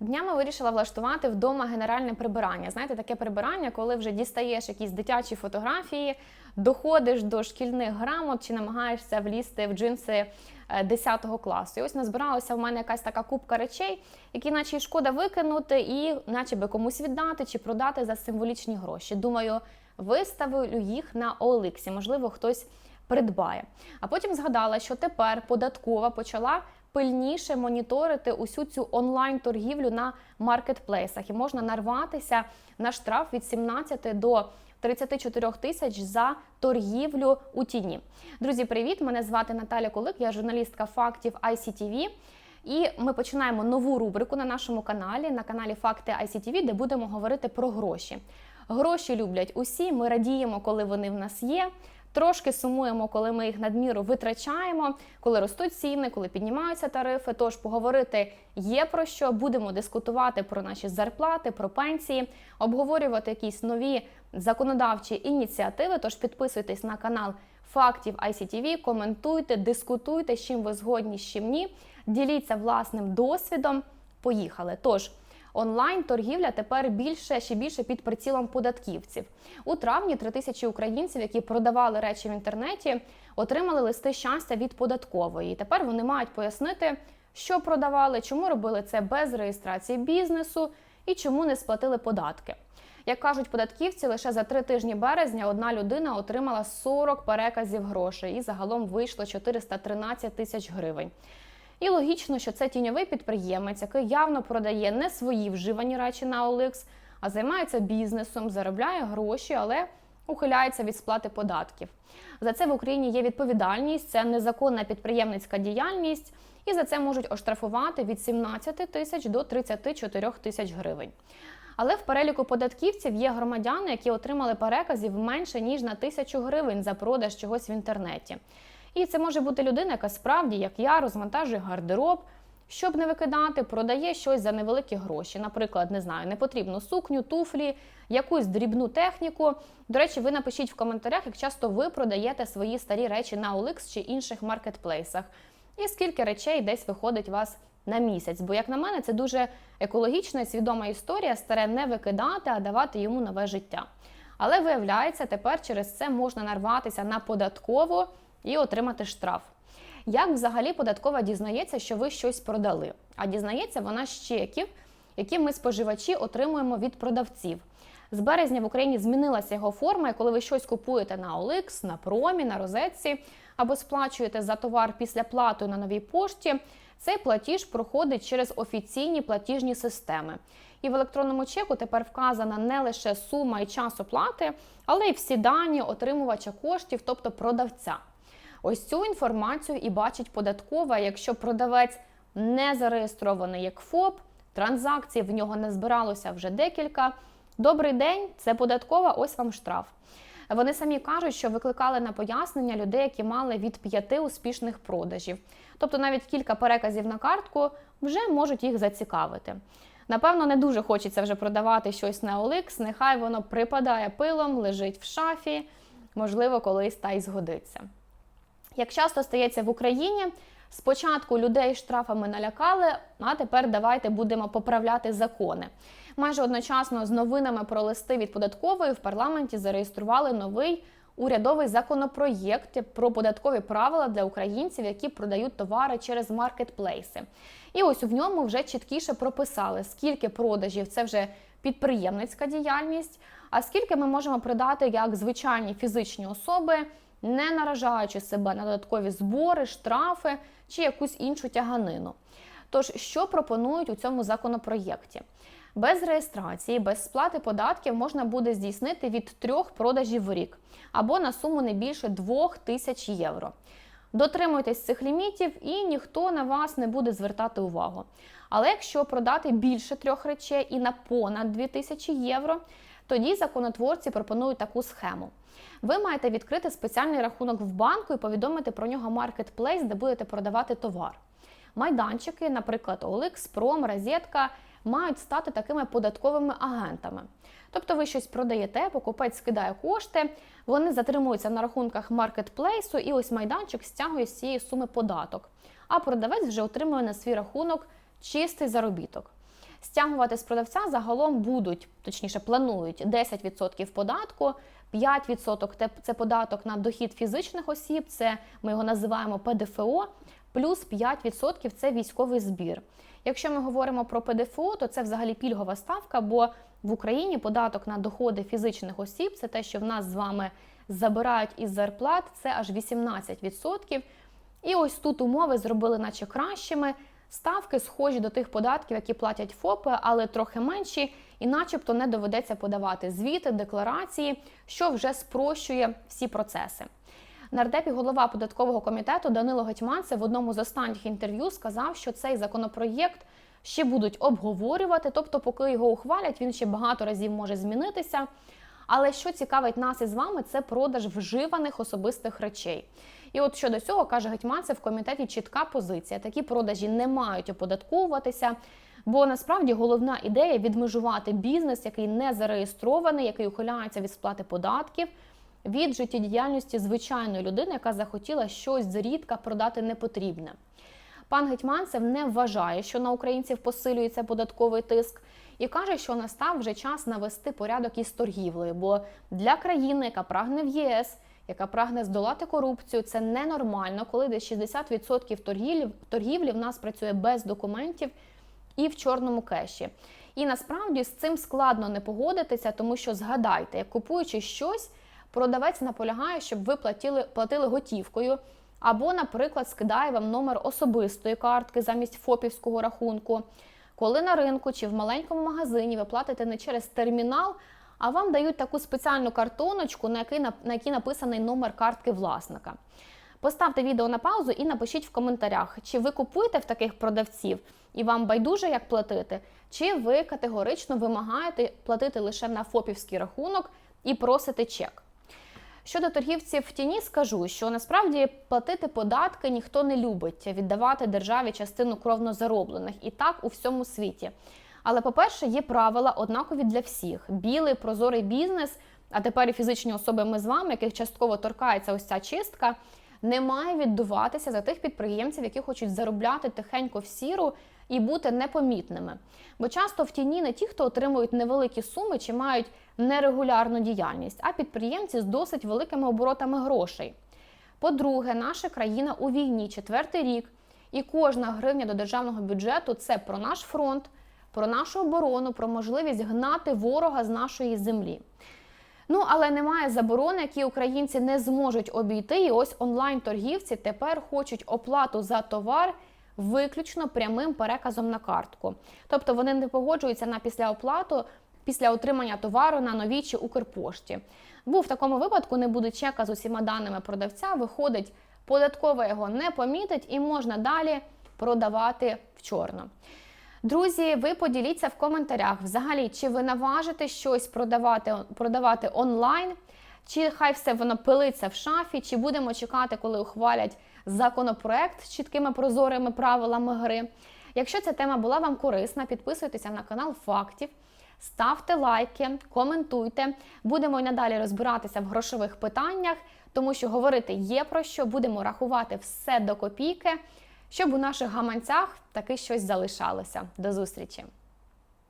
Днями вирішила влаштувати вдома генеральне прибирання. Знаєте, таке прибирання, коли вже дістаєш якісь дитячі фотографії, доходиш до шкільних грамот чи намагаєшся влізти в джинси е, 10 класу. І ось назбиралася в мене якась така купка речей, які наче й шкода викинути, і наче би комусь віддати чи продати за символічні гроші. Думаю, виставлю їх на OLX, можливо, хтось придбає. А потім згадала, що тепер податкова почала пильніше моніторити усю цю онлайн-торгівлю на маркетплейсах, і можна нарватися на штраф від 17 до 34 тисяч за торгівлю у тіні. Друзі, привіт! Мене звати Наталя Кулик, я журналістка фактів ICTV. І ми починаємо нову рубрику на нашому каналі, на каналі Факти ICTV, де будемо говорити про гроші. Гроші люблять усі. Ми радіємо, коли вони в нас є. Трошки сумуємо, коли ми їх надміру витрачаємо, коли ростуть ціни, коли піднімаються тарифи. Тож поговорити є про що. Будемо дискутувати про наші зарплати, про пенсії, обговорювати якісь нові законодавчі ініціативи. Тож підписуйтесь на канал Фактів ICTV, коментуйте, дискутуйте, з чим ви згодні, з чим ні. Діліться власним досвідом. Поїхали. Тож. Онлайн-торгівля тепер більше ще більше під прицілом податківців. У травні три тисячі українців, які продавали речі в інтернеті, отримали листи щастя від податкової. І тепер вони мають пояснити, що продавали, чому робили це без реєстрації бізнесу і чому не сплатили податки. Як кажуть податківці, лише за три тижні березня одна людина отримала 40 переказів грошей і загалом вийшло 413 тисяч гривень. І логічно, що це тіньовий підприємець, який явно продає не свої вживані речі на OLX, а займається бізнесом, заробляє гроші, але ухиляється від сплати податків. За це в Україні є відповідальність, це незаконна підприємницька діяльність, і за це можуть оштрафувати від 17 тисяч до 34 тисяч гривень. Але в переліку податківців є громадяни, які отримали переказів менше ніж на тисячу гривень за продаж чогось в інтернеті. І це може бути людина, яка справді, як я, розвантажує гардероб, щоб не викидати, продає щось за невеликі гроші. Наприклад, не знаю, непотрібну сукню, туфлі, якусь дрібну техніку. До речі, ви напишіть в коментарях, як часто ви продаєте свої старі речі на OLX чи інших маркетплейсах. І скільки речей десь виходить у вас на місяць. Бо, як на мене, це дуже екологічна і свідома історія старе не викидати, а давати йому нове життя. Але виявляється, тепер через це можна нарватися на податкову і отримати штраф. Як взагалі податкова дізнається, що ви щось продали? А дізнається вона з чеків, які ми споживачі отримуємо від продавців. З березня в Україні змінилася його форма, і коли ви щось купуєте на OLX, на промі, на розетці або сплачуєте за товар після плати на новій пошті, цей платіж проходить через офіційні платіжні системи. І в електронному чеку тепер вказана не лише сума і час оплати, але й всі дані отримувача коштів, тобто продавця. Ось цю інформацію і бачить податкова, якщо продавець не зареєстрований як ФОП, транзакцій в нього не збиралося вже декілька. Добрий день, це податкова, ось вам штраф. Вони самі кажуть, що викликали на пояснення людей, які мали від п'яти успішних продажів. Тобто навіть кілька переказів на картку вже можуть їх зацікавити. Напевно, не дуже хочеться вже продавати щось на OLX, нехай воно припадає пилом, лежить в шафі, можливо, колись та й згодиться. Як часто стається в Україні, спочатку людей штрафами налякали, а тепер давайте будемо поправляти закони. Майже одночасно з новинами про листи від податкової в парламенті зареєстрували новий урядовий законопроєкт про податкові правила для українців, які продають товари через маркетплейси. І ось в ньому вже чіткіше прописали, скільки продажів це вже підприємницька діяльність, а скільки ми можемо продати як звичайні фізичні особи не наражаючи себе на додаткові збори, штрафи чи якусь іншу тяганину. Тож, що пропонують у цьому законопроєкті? Без реєстрації, без сплати податків можна буде здійснити від трьох продажів в рік або на суму не більше 2 тисяч євро. Дотримуйтесь цих лімітів і ніхто на вас не буде звертати увагу. Але якщо продати більше трьох речей і на понад 2 тисячі євро, тоді законотворці пропонують таку схему. Ви маєте відкрити спеціальний рахунок в банку і повідомити про нього маркетплейс, де будете продавати товар. Майданчики, наприклад, OLX, Prom, Розетка, мають стати такими податковими агентами. Тобто ви щось продаєте, покупець скидає кошти, вони затримуються на рахунках маркетплейсу, і ось майданчик стягує з цієї суми податок. А продавець вже отримує на свій рахунок чистий заробіток. Стягувати з продавця загалом будуть, точніше, планують 10% податку, 5% це податок на дохід фізичних осіб, це ми його називаємо ПДФО, плюс 5% це військовий збір. Якщо ми говоримо про ПДФО, то це взагалі пільгова ставка, бо в Україні податок на доходи фізичних осіб це те, що в нас з вами забирають із зарплат, це аж 18%. І ось тут умови зробили, наче кращими. Ставки схожі до тих податків, які платять ФОПи, але трохи менші, і начебто не доведеться подавати звіти, декларації, що вже спрощує всі процеси. Нардеп і голова податкового комітету Данило Гетьманцев в одному з останніх інтерв'ю сказав, що цей законопроєкт ще будуть обговорювати, тобто, поки його ухвалять, він ще багато разів може змінитися. Але що цікавить нас із вами, це продаж вживаних особистих речей. І от щодо цього каже Гетьманцев, в комітеті чітка позиція. Такі продажі не мають оподатковуватися. Бо насправді головна ідея відмежувати бізнес, який не зареєстрований, який ухиляється від сплати податків, від життєдіяльності звичайної людини, яка захотіла щось зрідка продати непотрібне. Пан Гетьманцев не вважає, що на українців посилюється податковий тиск, і каже, що настав вже час навести порядок із торгівлею. Бо для країни, яка прагне в ЄС, яка прагне здолати корупцію, це ненормально, коли десь 60% торгівлі, торгівлі в нас працює без документів і в чорному кеші. І насправді з цим складно не погодитися, тому що згадайте, як купуючи щось, продавець наполягає, щоб ви платили, платили готівкою. Або, наприклад, скидає вам номер особистої картки замість ФОПівського рахунку. Коли на ринку чи в маленькому магазині ви платите не через термінал, а вам дають таку спеціальну картоночку, на якій, на якій написаний номер картки власника. Поставте відео на паузу і напишіть в коментарях, чи ви купуєте в таких продавців і вам байдуже як платити, чи ви категорично вимагаєте платити лише на ФОПівський рахунок і просите чек. Щодо торгівців в тіні, скажу, що насправді платити податки ніхто не любить, віддавати державі частину кровно зароблених і так у всьому світі. Але, по-перше, є правила однакові для всіх: білий прозорий бізнес, а тепер і фізичні особи ми з вами, яких частково торкається ось ця чистка, не має віддуватися за тих підприємців, які хочуть заробляти тихенько в сіру і бути непомітними. Бо часто в тіні не ті, хто отримують невеликі суми чи мають нерегулярну діяльність, а підприємці з досить великими оборотами грошей. По-друге, наша країна у війні четвертий рік, і кожна гривня до державного бюджету це про наш фронт, про нашу оборону, про можливість гнати ворога з нашої землі. Ну, але немає заборони, які українці не зможуть обійти. І ось онлайн-торгівці тепер хочуть оплату за товар виключно прямим переказом на картку. Тобто вони не погоджуються на післяоплату після отримання товару на новій чи Укрпошті. Бо в такому випадку не буде чека з усіма даними продавця, виходить, податкова його не помітить і можна далі продавати в чорно. Друзі, ви поділіться в коментарях взагалі, чи ви наважите щось продавати, продавати онлайн, чи хай все воно пилиться в шафі, чи будемо чекати, коли ухвалять законопроект з чіткими прозорими правилами гри. Якщо ця тема була вам корисна, підписуйтеся на канал Фактів. Ставте лайки, коментуйте. Будемо й надалі розбиратися в грошових питаннях, тому що говорити є про що, будемо рахувати все до копійки, щоб у наших гаманцях таки щось залишалося. До зустрічі!